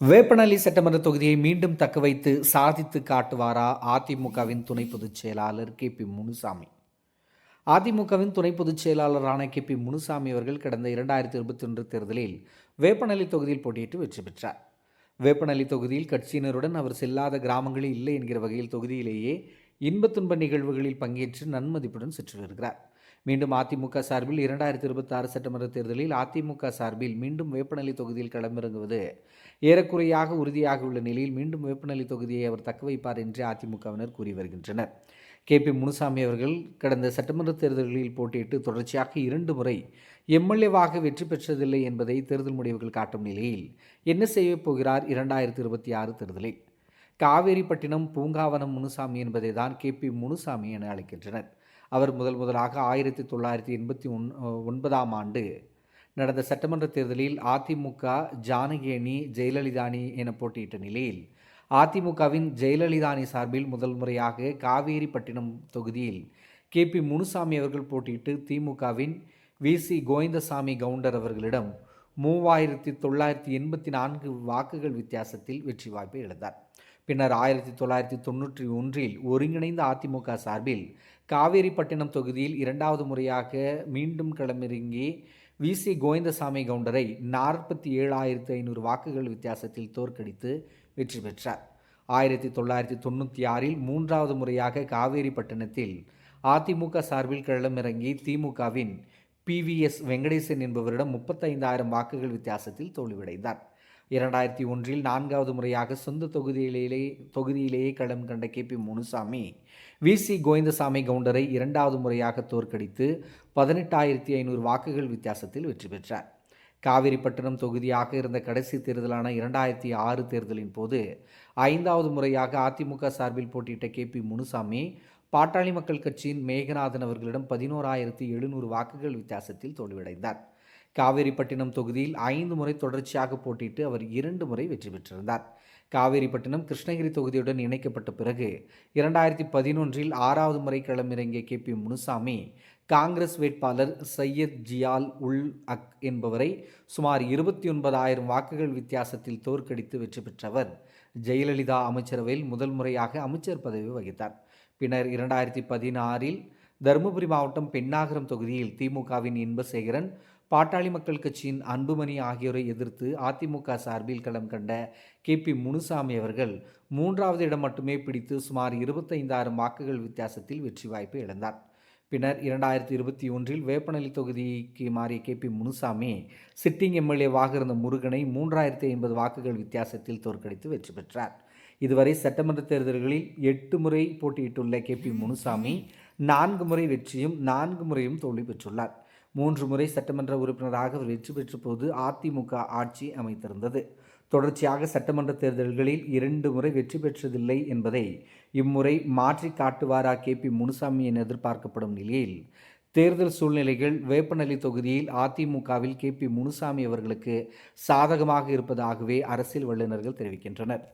வேப்பனல்லி சட்டமன்ற தொகுதியை மீண்டும் தக்க வைத்து சாதித்து காட்டுவாரா அதிமுகவின் துணை பொதுச் செயலாளர் கே பி முனுசாமி? அதிமுகவின் துணை பொதுச் செயலாளரான கே பி முனுசாமி அவர்கள் கடந்த இரண்டாயிரத்தி இருபத்தி ஒன்று தேர்தலில் வேப்பனலி தொகுதியில் போட்டியிட்டு வெற்றி பெற்றார். வேப்பனலி தொகுதியில் கட்சியினருடன் அவர் செல்லாத கிராமங்களே இல்லை என்கிற வகையில் தொகுதியிலேயே இன்பத்துன்ப நிகழ்வுகளில் பங்கேற்று நன்மதிப்புடன் சுற்றி வருகிறார் மீண்டும் அதிமுக சார்பில் இரண்டாயிரத்தி இருபத்தி ஆறு சட்டமன்ற தேர்தலில் அதிமுக சார்பில் மீண்டும் வேப்பநிலை தொகுதியில் களமிறங்குவது ஏறக்குறையாக உறுதியாக உள்ள நிலையில் மீண்டும் வேப்பநிலை தொகுதியை அவர் தக்க வைப்பார் என்று அதிமுகவினர் கூறி வருகின்றனர். கே. பி. முனுசாமி அவர்கள் கடந்த சட்டமன்ற தேர்தல்களில் போட்டியிட்டு தொடர்ச்சியாக இரண்டு முறை எம்எல்ஏவாக வெற்றி பெற்றதில்லை என்பதை தேர்தல் முடிவுகள் காட்டும் நிலையில் என்ன செய்யப் போகிறார் இரண்டாயிரத்தி இருபத்தி ஆறு தேர்தலில்? காவேரிப்பட்டினம் பூங்காவனம் முனுசாமி என்பதை தான் கே. பி. முனுசாமி என அழைக்கின்றனர். அவர் முதல் முதலாக ஆயிரத்தி தொள்ளாயிரத்தி எண்பத்தி ஒன் ஒன்பதாம் ஆண்டு நடந்த சட்டமன்ற தேர்தலில் அதிமுக ஜானகி அணி ஜெயலலிதா அணி என போட்டியிட்ட நிலையில் அதிமுகவின் ஜெயலலிதா அணி சார்பில் முதல் முறையாக காவேரிப்பட்டினம் தொகுதியில் கே. பி. முனுசாமி அவர்கள் போட்டியிட்டு திமுகவின் வி. சி. கோவிந்தசாமி கவுண்டர் அவர்களிடம் மூவாயிரத்தி தொள்ளாயிரத்தி எண்பத்தி நான்கு வாக்குகள் வித்தியாசத்தில் வெற்றி வாய்ப்பை இழந்தார். பின்னர் ஆயிரத்தி தொள்ளாயிரத்தி தொண்ணூற்றி ஒன்றில் ஒருங்கிணைந்த அதிமுக சார்பில் காவேரிப்பட்டினம் தொகுதியில் இரண்டாவது முறையாக மீண்டும் களமிறங்கி வி. சி. கோவிந்தசாமி கவுண்டரை நாற்பத்தி ஏழாயிரத்து ஐநூறு வாக்குகள் வித்தியாசத்தில் தோற்கடித்து வெற்றி பெற்றார். ஆயிரத்தி தொள்ளாயிரத்தி தொண்ணூற்றி ஆறில் மூன்றாவது முறையாக காவேரிப்பட்டினத்தில் அதிமுக சார்பில் களமிறங்கி திமுகவின் பிவிஎஸ் வெங்கடேசன் என்பவரிடம் முப்பத்தைந்தாயிரம் வாக்குகள் வித்தியாசத்தில் தோல்வியடைந்தார். இரண்டாயிரத்தி ஒன்றில் நான்காவது முறையாக சொந்த தொகுதியிலேயே தொகுதியிலேயே களம் கண்ட K P Munusamy V. C. Govindasamy கவுண்டரை இரண்டாவது முறையாக தோற்கடித்து பதினெட்டாயிரத்தி ஐநூறு வாக்குகள் வித்தியாசத்தில் வெற்றி பெற்றார். காவிரிப்பட்டினம் தொகுதியாக இருந்த கடைசி தேர்தலான இரண்டாயிரத்தி ஆறு தேர்தலின் போது ஐந்தாவது முறையாக அதிமுக சார்பில் போட்டியிட்ட கே பி முனுசாமி பாட்டாளி மக்கள் கட்சியின் மேகநாதன் அவர்களிடம் பதினோராயிரத்தி எழுநூறு வாக்குகள் வித்தியாசத்தில் தோல்வியடைந்தார். காவேரிப்பட்டினம் தொகுதியில் ஐந்து முறை தொடர்ச்சியாக போட்டியிட்டு அவர் இரண்டு முறை வெற்றி பெற்றிருந்தார். காவேரிப்பட்டினம் கிருஷ்ணகிரி தொகுதியுடன் இணைக்கப்பட்ட பிறகு இரண்டாயிரத்தி பதினொன்றில் ஆறாவது முறை களமிறங்கிய கே பி முனுசாமி காங்கிரஸ் வேட்பாளர் சையத் ஜியால் உல் அக் என்பவரை சுமார் இருபத்தி ஒன்பதாயிரம் வாக்குகள் வித்தியாசத்தில் தோற்கடித்து வெற்றி பெற்றவர். ஜெயலலிதா அமைச்சரவையில் முதல் முறையாக அமைச்சர் பதவி வகித்தார். பின்னர் இரண்டாயிரத்தி பதினாறில் தருமபுரி மாவட்டம் பெண்ணாகரம் தொகுதியில் திமுகவின் இன்பசேகரன் பாட்டாளி மக்கள் கட்சியின் அன்புமணி ஆகியோரை எதிர்த்து அதிமுக சார்பில் களம் கண்ட கே பி முனுசாமி அவர்கள் மூன்றாவது இடம் மட்டுமே பிடித்து சுமார் இருபத்தைந்தாயிரம் வாக்குகள் வித்தியாசத்தில் வெற்றி வாய்ப்பு இழந்தார். பின்னர் இரண்டாயிரத்தி இருபத்தி ஒன்றில் வேப்பநிலை தொகுதிக்கு மாறிய கே பி முனுசாமி சிட்டிங் எம்எல்ஏவாக இருந்த முருகனை மூன்றாயிரத்தி ஐம்பது வாக்குகள் வித்தியாசத்தில் தோற்கடித்து வெற்றி பெற்றார். இதுவரை சட்டமன்ற தேர்தல்களில் எட்டு முறை போட்டியிட்டுள்ள கே பி முனுசாமி நான்கு முறை வெற்றியும் நான்கு முறையும் தோல்வி பெற்றுள்ளார். மூன்று முறை சட்டமன்ற உறுப்பினராக அவர் வெற்றி பெற்ற போது அதிமுக ஆட்சி அமைத்திருந்தது. தொடர்ச்சியாக சட்டமன்ற தேர்தல்களில் இரண்டு முறை வெற்றி பெற்றதில்லை என்பதை இம்முறை மாற்றி காட்டுவாரா கே பி முனுசாமி என எதிர்பார்க்கப்படும் நிலையில் தேர்தல் சூழ்நிலைகள் வேப்பநல்லி தொகுதியில் அதிமுகவில் கே பி முனுசாமி அவர்களுக்கு சாதகமாக இருப்பதாகவே அரசியல் வல்லுநர்கள் தெரிவிக்கின்றனர்.